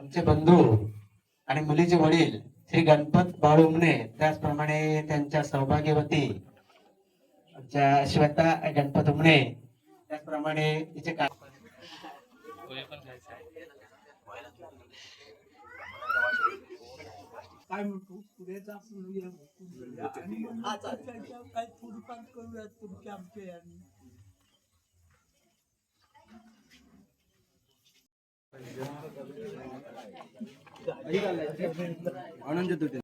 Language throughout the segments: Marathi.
आमचे बंधू आणि मुलीचे वडील श्री गणपत बाळुमने त्याचप्रमाणे त्यांच्या सौभाग्यवती आमच्या श्वेता गणपत उमणे त्याचप्रमाणे तिचे काय म्हणतो? काय थोडीफार करूयात तुमच्या आमच्या यांनी. आनंद तुटे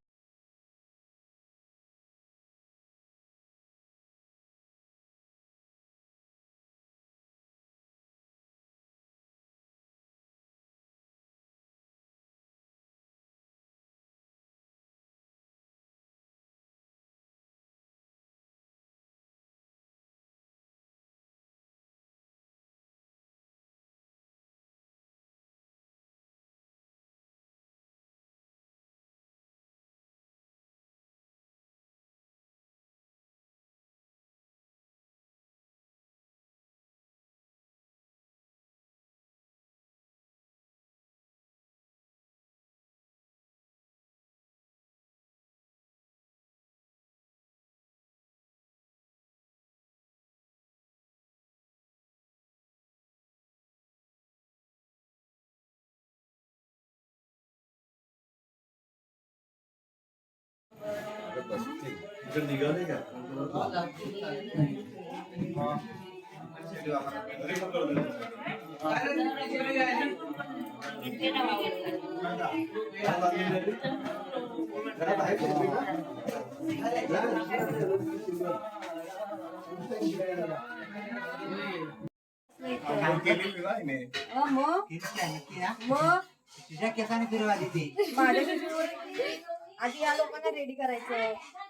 इकडे निघाले का तुझ्या केसाने फिरवा देते माझ्या आधी या लोकांना रेडी करायचं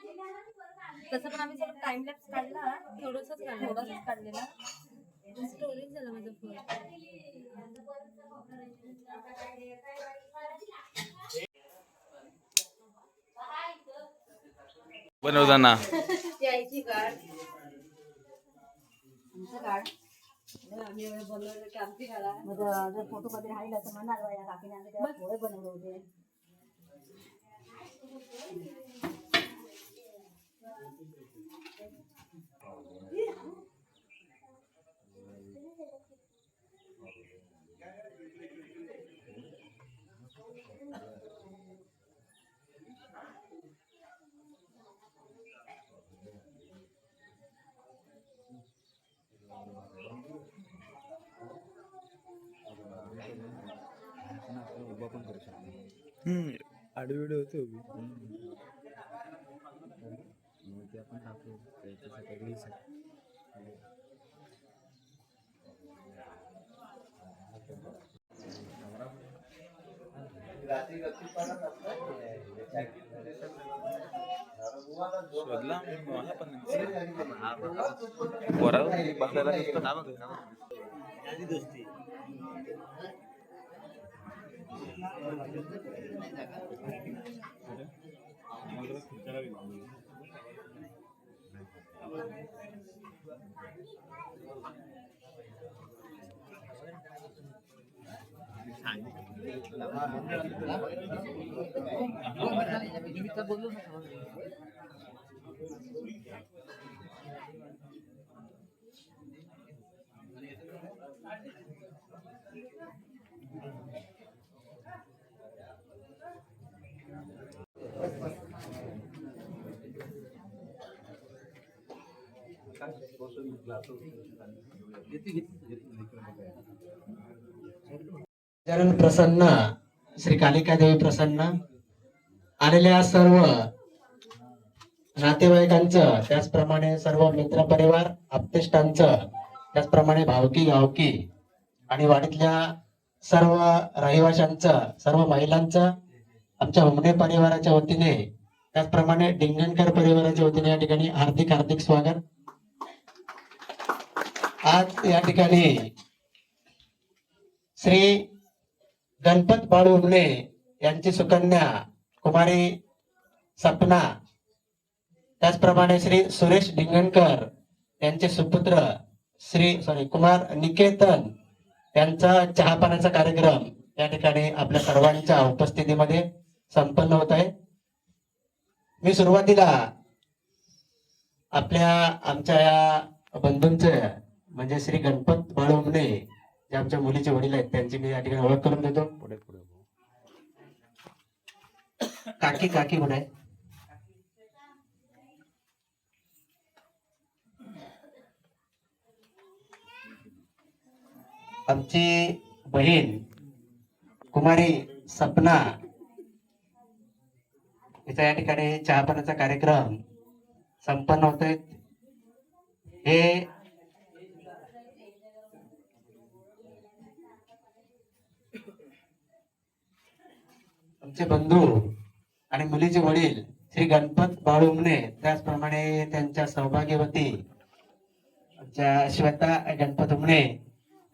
तसं पण आम्ही थोडं टाइम लॅप्स काढला थोडंसंच काढलं. थोडंसंच काढलेला. स्टोरेज झाला माझा फोन बनवताना यायची गाड आमचं गाड आम्ही एवढं बनवलं की आमची गाडा मग जर फोटो मध्ये राहिलं तर म्हणणार काकीने आम्ही तेव्हा थोडे बनवले होते. હમ આડું આડું હતું व्हिडिओ होते उभी शोधला मला पण नाव चरण प्रसन्न. श्री कालिका देवी प्रसन्न. आलेल्या सर्व नातेवाईकांचं त्याचप्रमाणे सर्व मित्र परिवार आप्तेष्टांचं त्याचप्रमाणे भावकी गावकी आणि वाडीतल्या सर्व रहिवाशांचं सर्व महिलांचं आमच्या हुमणे परिवाराच्या वतीने त्याचप्रमाणे डिंगणकर परिवाराच्या वतीने या ठिकाणी हार्दिक हार्दिक स्वागत. आज या ठिकाणी श्री गणपत बाळू उमले यांची सुकन्या कुमारी सपना त्याचप्रमाणे श्री सुरेश डिंगणकर यांचे सुपुत्र श्री सॉरी कुमार निकेतन यांचा चहापाण्याचा कार्यक्रम या ठिकाणी आपल्या सर्वांच्या उपस्थितीमध्ये संपन्न होत आहे. मी सुरुवातीला आपल्या आमच्या या बंधूंचे म्हणजे श्री गणपत बाळुंबणे जे आमच्या मुलीचे वडील आहेत त्यांची मी या ठिकाणी ओळख करून देतो. पुढे पुढे काकी काकी म्हणे आमची बहीण कुमारी सपना इथं या ठिकाणी चहापाण्याचा कार्यक्रम संपन्न होतोय. हे आमचे बंधू आणि मुलीचे वडील श्री गणपत बाळुमने त्याचप्रमाणे त्यांच्या सौभाग्यवती आमच्या श्वेता गणपत उमणे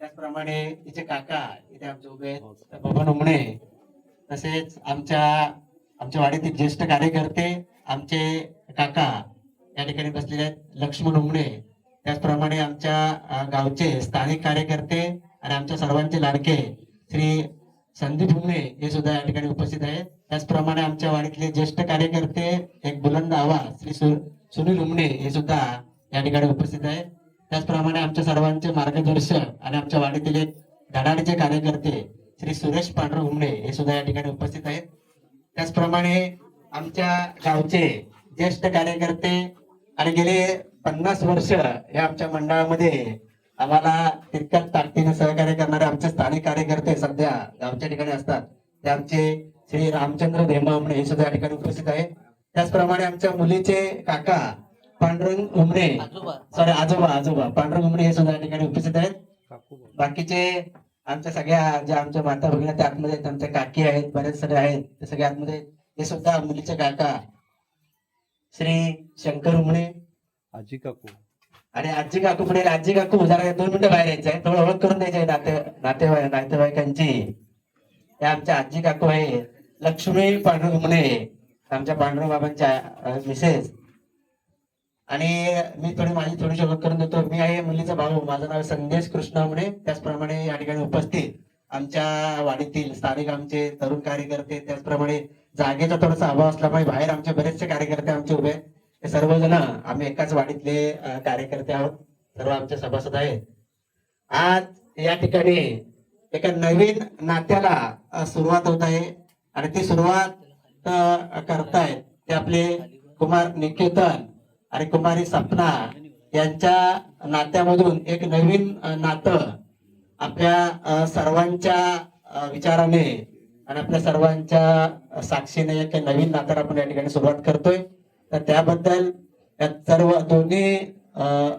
त्याचप्रमाणे तिचे काका इथे आमचे उभे आहेत. बबन उमणे तसेच आमच्या आमच्या वाडीतील ज्येष्ठ कार्यकर्ते आमचे काका या ठिकाणी बसलेले आहेत. लक्ष्मण उमणे त्याचप्रमाणे आमच्या गावचे स्थानिक कार्यकर्ते आणि आमच्या सर्वांचे लाडके श्री संदीप उमणे हे सुद्धा या ठिकाणी उपस्थित आहेत. त्याचप्रमाणे आमच्या वाडीतले ज्येष्ठ कार्यकर्ते एक बुलंद आवाज श्री सुनील उमणे हे सुद्धा या ठिकाणी उपस्थित आहेत. त्याचप्रमाणे आमच्या सर्वांचे मार्गदर्शक आणि आमच्या वाडीतील एक धडाडीचे कार्यकर्ते श्री सुरेश पांढर उमणे हे सुद्धा या ठिकाणी उपस्थित आहेत. त्याचप्रमाणे आमच्या गावचे ज्येष्ठ कार्यकर्ते आणि गेले पन्नास वर्ष या आमच्या मंडळामध्ये आम्हाला तितक्याच ताकदीने सहकार्य करणारे आमचे स्थानिक कार्यकर्ते सध्या गावच्या ठिकाणी असतात. ते आमचे श्री रामचंद्र धेमामणे हे सुद्धा या ठिकाणी उपस्थित आहेत. त्याचप्रमाणे आमच्या मुलीचे काका पांडुरंग उमरे सॉरी आजोबा आजोबा. पांडुरंग उमरे हे सुद्धा या ठिकाणी उपस्थित आहेत. बाकीचे आमच्या सगळ्या ज्या आमच्या माता भगिनी आहेत, त्या आतमध्ये आहेत. आमच्या काकी आहेत बरेच सगळे आहेत. ते सगळे आतमध्ये हे सुद्धा मुलीचे काका श्री शंकर उमणे आजी काकू. आणि आजी काकू पुढे आजी काकू जरा दोन मिनिटं बाहेर यायचं आहे थोडं ओळख करून द्यायची नाते नातेवाईक नातेवाईकांची. त्या आमच्या आजी काकू आहे लक्ष्मी पांडुरंग आमच्या पांडुरंग बाबांच्या मिसेस. आणि मी थोडी माझी थोडीशी ओळख करून देतो. मी आहे मुलीचा भाऊ. माझं नाव संदेश कृष्ण त्याचप्रमाणे या ठिकाणी उपस्थित आमच्या वाडीतील स्थानिक आमचे तरुण कार्यकर्ते. त्याचप्रमाणे जागेचा थोडासा अभाव असल्यामुळे बाहेर आमचे बरेचसे कार्यकर्ते आमचे उभे आहेत. हे सर्वजण आम्ही एकाच वाडीतले कार्यकर्ते आहोत. सर्व आमचे सभासद आहेत. आज या ठिकाणी एका नवीन नात्याला सुरुवात होत आहे आणि ती सुरुवात करतायत ते आपले कुमार निकेतन आणि कुमारी सपना यांच्या नात्यामधून एक नवीन नातं आपल्या सर्वांच्या विचाराने आणि आपल्या सर्वांच्या साक्षीने एक नवीन नात्याला आपण या ठिकाणी सुरुवात करतोय. तर त्याबद्दल या सर्व दोन्ही अं,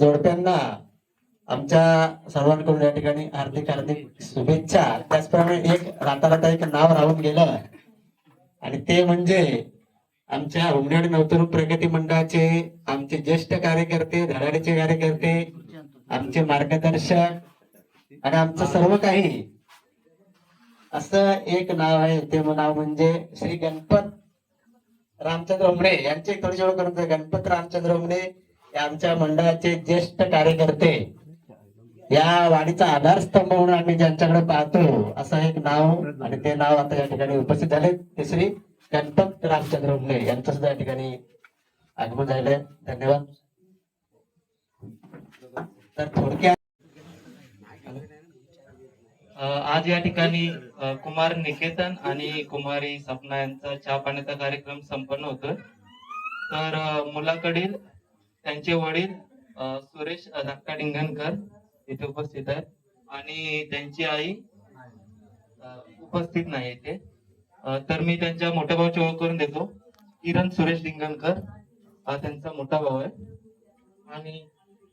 जोडप्यांना आमच्या सर्वांकडून या ठिकाणी हार्दिक हार्दिक शुभेच्छा. त्याचप्रमाणे एक राता राता एक नाव राहून गेलं. आणि ते म्हणजे आमच्या उमनेड नवतरुण प्रगती मंडळाचे आमचे ज्येष्ठ कार्यकर्ते धडाडीचे कार्यकर्ते आमचे मार्गदर्शक आणि आमचं सर्व काही. असं एक नाव आहे. ते नाव म्हणजे श्री गणपत रामचंद्र उमणे यांचे एक ओळख करून गणपत रामचंद्र उमणे हे आमच्या मंडळाचे ज्येष्ठ कार्यकर्ते. या वाडीचा आधारस्तंभ म्हणून आम्ही ज्यांच्याकडे पाहतो असं एक नाव आणि ते नाव आता या ठिकाणी उपस्थित झाले. ते श्री गणपत रामचंद्र उमणे यांचं सुद्धा या ठिकाणी आगमन झालंय. धन्यवाद. तर थोडक्यात आज या ठिकाणी कुमार निकेतन आणि कुमारी सपना यांचा चहा पाण्याचा कार्यक्रम संपन्न होतोय. तर मुलाकडील त्यांचे वडील सुरेश धाकटा डिंगणकर इथे उपस्थित आहेत आणि त्यांची आई उपस्थित नाही इथे. तर मी त्यांच्या मोठ्या भावाची ओळख करून देतो. किरण सुरेश डिंगणकर हा त्यांचा मोठा भाऊ आहे. आणि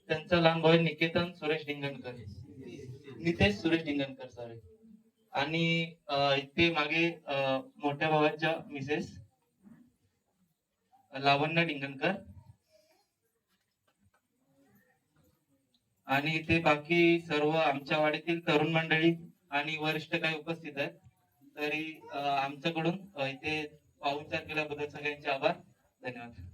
त्यांचा लहान भाऊ निकेतन सुरेश डिंगणकर. नितेश सुरेश डिंगणकर सर आणि ते इथे मागे मोठ्या भावाच्या मिसेस लावण्य डिंगणकर आणि इथे बाकी सर्व आमच्या वाडीतील तरुण मंडळी आणि वरिष्ठ काही उपस्थित आहेत. तरी आमच्याकडून इथे पाहुणचार केल्याबद्दल सगळ्यांचे आभार. धन्यवाद.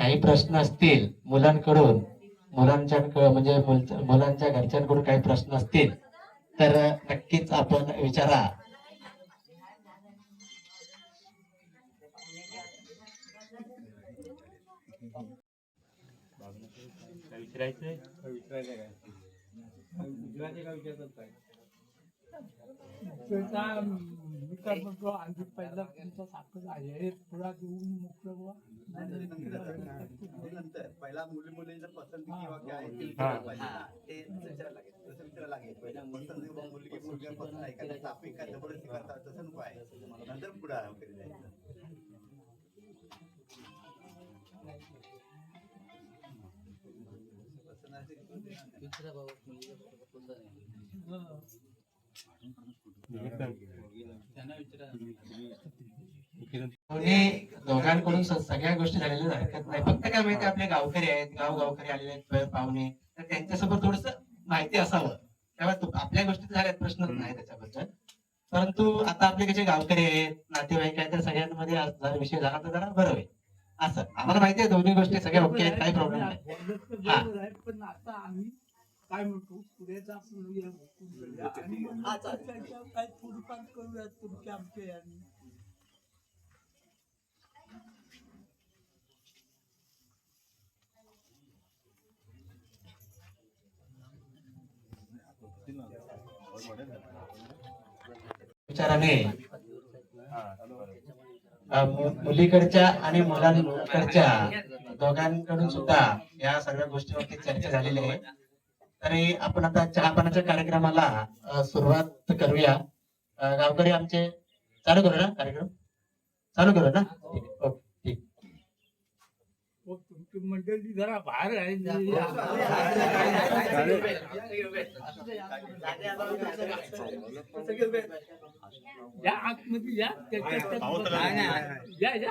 काही प्रश्न असतील मुलांकडून मुलांच्या म्हणजे मुल- मुलांच्या घरच्यांकडून काही प्रश्न असतील तर नक्कीच आपण विचारा. त्याचा मी काय? पहिला तुमचा साखर आहे. थोडा देऊन मोकळं व्हा. नंतर पहिला मुली मुलींचा पसंती किंवा काय ते हा. लागेल. तसं विचारायला लागेल. पहिला पसंती किंवा मुलगी मुलगा पसंत आहे का? चापी का जबरदस्ती करतात तसं नको आहे. नंतर पुढे आराम जायचं हं. दोघांकडून सगळ्या गोष्टी झालेल्या हरकत नाही. फक्त काय माहिती आपले गावकरी आहेत गाव गावकरी आलेले आहेत पाहुणे. तर त्यांच्यासोबत थोडस माहिती असावं. तेव्हा तू- आपल्या गोष्टी झाल्यात प्रश्नच नाही त्याच्याबद्दल. परंतु आता आपले कसे गावकरी आहेत नातेवाईक आहेत तर सगळ्यांमध्ये आज जर विषय झाला तर जरा बरं होईल. असं. आम्हाला माहिती आहे दोन्ही गोष्टी सगळ्या ओके आहेत काही प्रॉब्लेम नाही. काय म्हणतो. त्याच्यावर काही थोडीफार करूया तुमच्या आमच्या यांनी विचाराने मुलीकडच्या आणि मुलांकडच्या दोघांकडून सुद्धा या सगळ्या गोष्टीवरती चर्चा झालेली आहे. तरी आपण आता चहापानाच्या कार्यक्रमाला सुरुवात करूया. गावकरी आमचे चालू करू ना कार्यक्रम? चालू करू ना? ठीक. ओके ठीक. हो, तुमची मंडळी जरा बाहेर आहे. या आतमध्ये या. या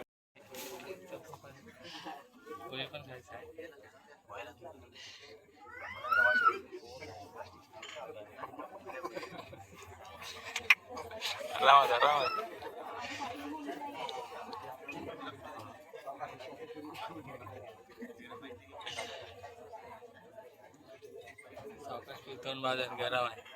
राहा द्या राहा दोन बाजार गरम आहे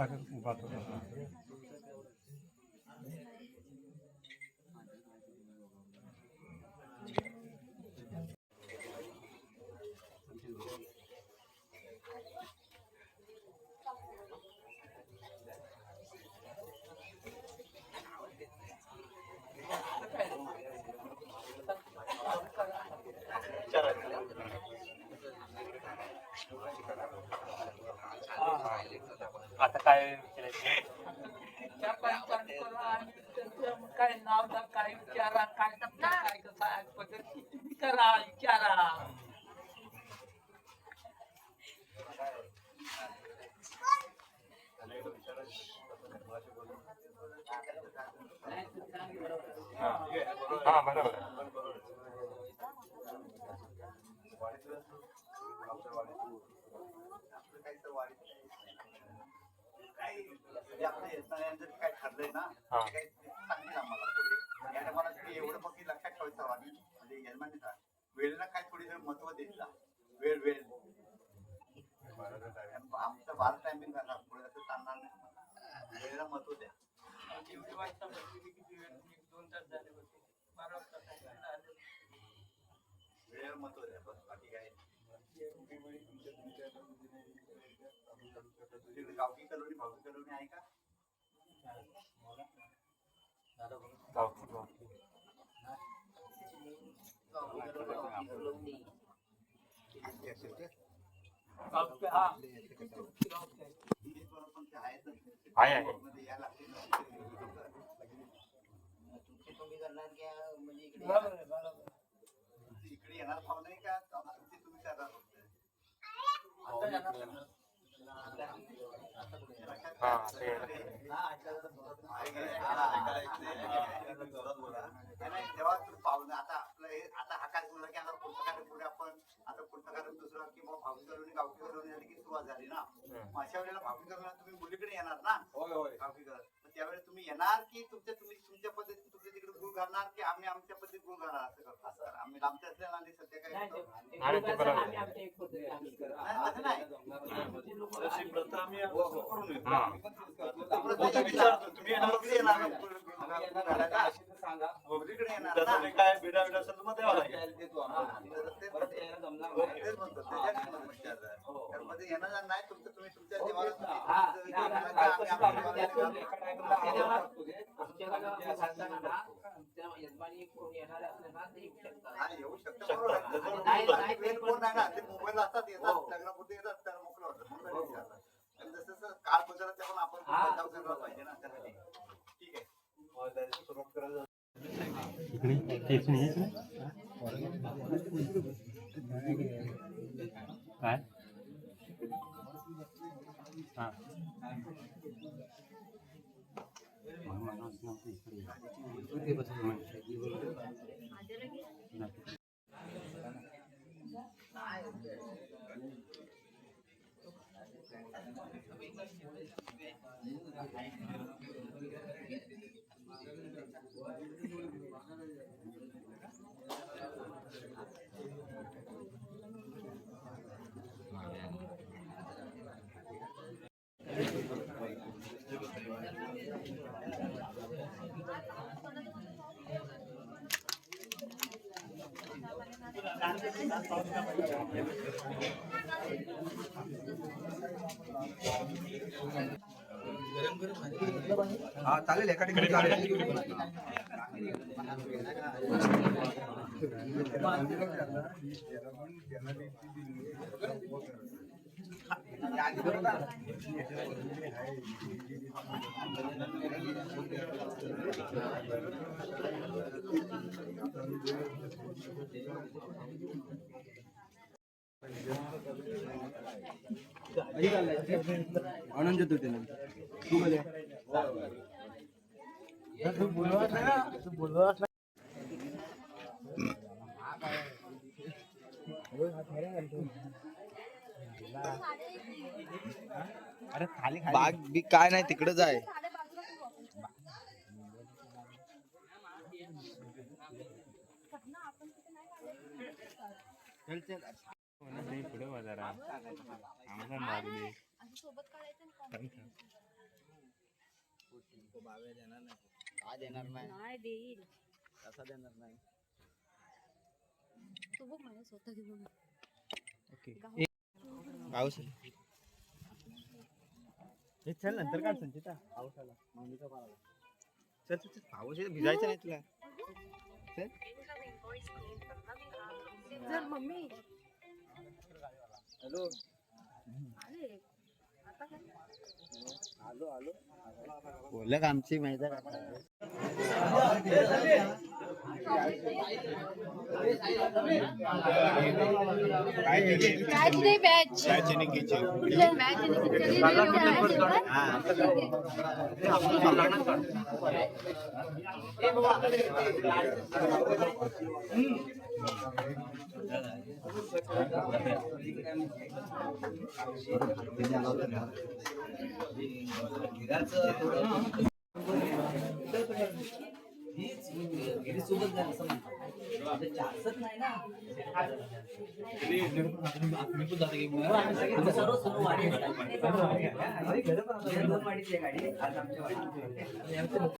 आता काय विचारायचं त्या पंचायत करा आणि त्याचं काय नाव काय विचारा काय काय कसं आहे पद्धती तुम्ही करा विचारा. हा बरोबर आहे. आपलं काही तर वाढीत काही म्हणजे आपलं येणाऱ्यांचं ठरलंय ना हा. ते काही सांगेल आम्हाला पुढे. या टायमाला तुम्ही एवढं फक्त लक्षात ठेवायचं वाणी म्हणजे यजमानी का वेळेला काय थोडी महत्त्व देत जा वेळ वेळ. आमचं बारा टायमिंग झाला. पुढे असं चालणार नाही. वेळेला महत्त्व द्या. एवढी वाजता बसलेली किती वेळ एक दोन तास झाले होते बारा वाजता. वेळेला महत्त्व द्या. बस बाकी काय गावठी कलोनी भावकी कलोनी आहे का? आहे. तुमची इकडे येणार भाव नाही का तुमची तुम्ही तेव्हा पाहुणं आता आपलं हे आता हा कार्यक्रम की आता पुढचा पुढे आपण आता पुढचा कार्यक्रम दुसरा किंवा भावकी करून गावकी करून झाली की सुरुवात झाली ना मग अशा वेळेला भावकी करून तुम्ही मुलीकडे येणार ना होय. भावकी करून मग त्यावेळेस तुम्ही येणार की तुमच्या तुम्ही तुमच्या पद्धतीने तुमच्या तिकडे गुळ घालणार की आम्ही आमच्या पद्धतीत गुळ घालणार असं करतो असं आम्ही लांबचे असल्यानं आणि सध्या काय करतो? आणि ते बरोबर आहे. नाही, तसं नाही हा प्रत्येक विचारतो, तुम्ही येणार की येणार ना? गुळ घालायला का? मुलीकडे येणार ना? काय बिडा बिडा असेल तर मग द्यावा लागेल तर तेच म्हणतो, तेच म्हणतो, त्याच्यात मला विचारलं. तर मध्ये येणं जाणं नाही तुमचं तुम्ही तुमच्या देवाला तुम्ही तुमचं विचार करा का आम्ही आपल्या देवाला हा, येऊ शकतं, बरोबर आहे. कोण नाही ना, ते मुंबईला असतात येतात लग्नापुरते येतात त्याला मोकळं होतं म्हणून विचारलं. आणि जसं जसं काळ बदलत पण आपण बदलाव पाहिजे ना त्यासाठी ठीक आहे करायला काय हा चालेल एका ठिकाणी चालेल. आनंद तो देना तू बोले तू बोलवा था तू बोलवा था हां हाथ मेरे मध्ये बाग बी काय नाही तिकडच आहे. आज येणार नाही नाही देईल. कसा देणार नाही? तू बघ मला स्वतः घेऊन. पाऊस हे चल नंतर काढ संचिता पाऊस आला. मम्मीचा आला. चल चल चल, पाऊस आहे, भिजायचं नाही तुला. जर मम्मी. हॅलो. आले आता काय आलो आलो बोललं का आमची माहिती आहे का काय केली काय नाही बॅच काय चेनी घ्यायची सर्व